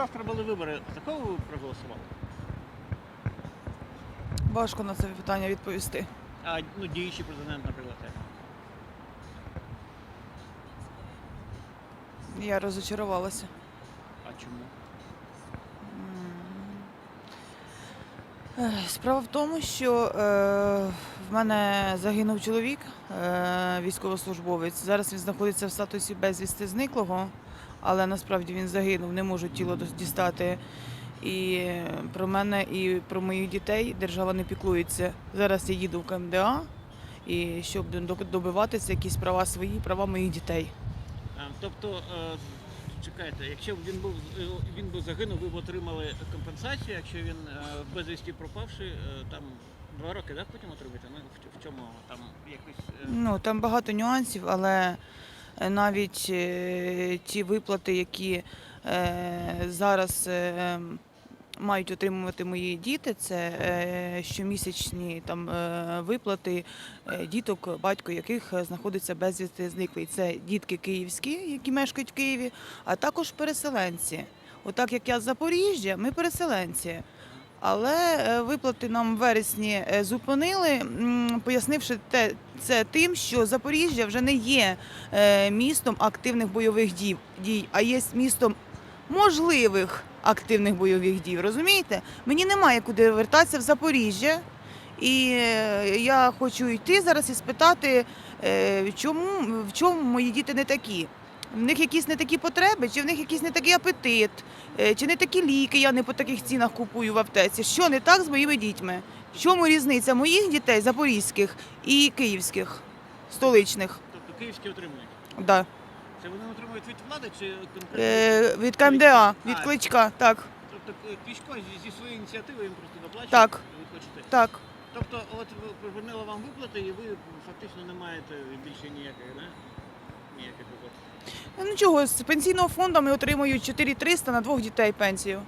завтра були вибори. За кого ви проголосували? Важко на це питання відповісти. А ну, діючий президент, наприклад. як? Я розочарувалася. А чому? Ех, Справа в тому, що е, в мене загинув чоловік, е, військовослужбовець. Зараз він знаходиться в статусі безвісти зниклого, але насправді він загинув, не можуть тіло дістати. І е, про мене, і про моїх дітей держава не піклується. Зараз я їду в КМДА, і щоб добиватися якісь права свої, права моїх дітей. Тобто, е, чекайте, якщо б він був е, він би загинув, ви б отримали компенсацію, якщо він е, безвісті пропавши, е, там два роки, так, потім отримаєте? Ну, в, чому там якось. е, Ну там багато нюансів, але е, навіть е, ті виплати, які е, зараз е, мають отримувати мої діти, це щомісячні там виплати діток, батько яких знаходиться безвісти зниклий. Це дітки київські, які мешкають в Києві, а також переселенці. Отак як я з Запоріжжя, ми переселенці. Але е, виплати нам в вересні е, зупинили, пояснивши те, це тим, що Запоріжжя вже не є е, містом активних бойових дій, а є містом можливих активних бойових дій. Розумієте? Мені немає куди вертатися в Запоріжжя. І я хочу йти зараз і спитати, чому, в чому мої діти не такі. В них якісь не такі потреби, чи в них якийсь не такий апетит, Е, чи не такі ліки я не по таких цінах купую в аптеці. Що не так з моїми дітьми? В чому різниця моїх дітей запорізьких і київських, столичних? Тобто київські отримують. Да. Це вони отримують від влади чи конкретно? Е, від КМДА, від А. кличка, так, Тобто е, Кличко зі, своєї ініціативи їм просто доплачує? Так. Ви хочете? так. Тобто, от ви- припинили вам виплати, і ви фактично не маєте більше ніяких, да? Ніяких виплат. Ну чого, з пенсійного фонду ми отримуємо 4300 на двох дітей пенсію.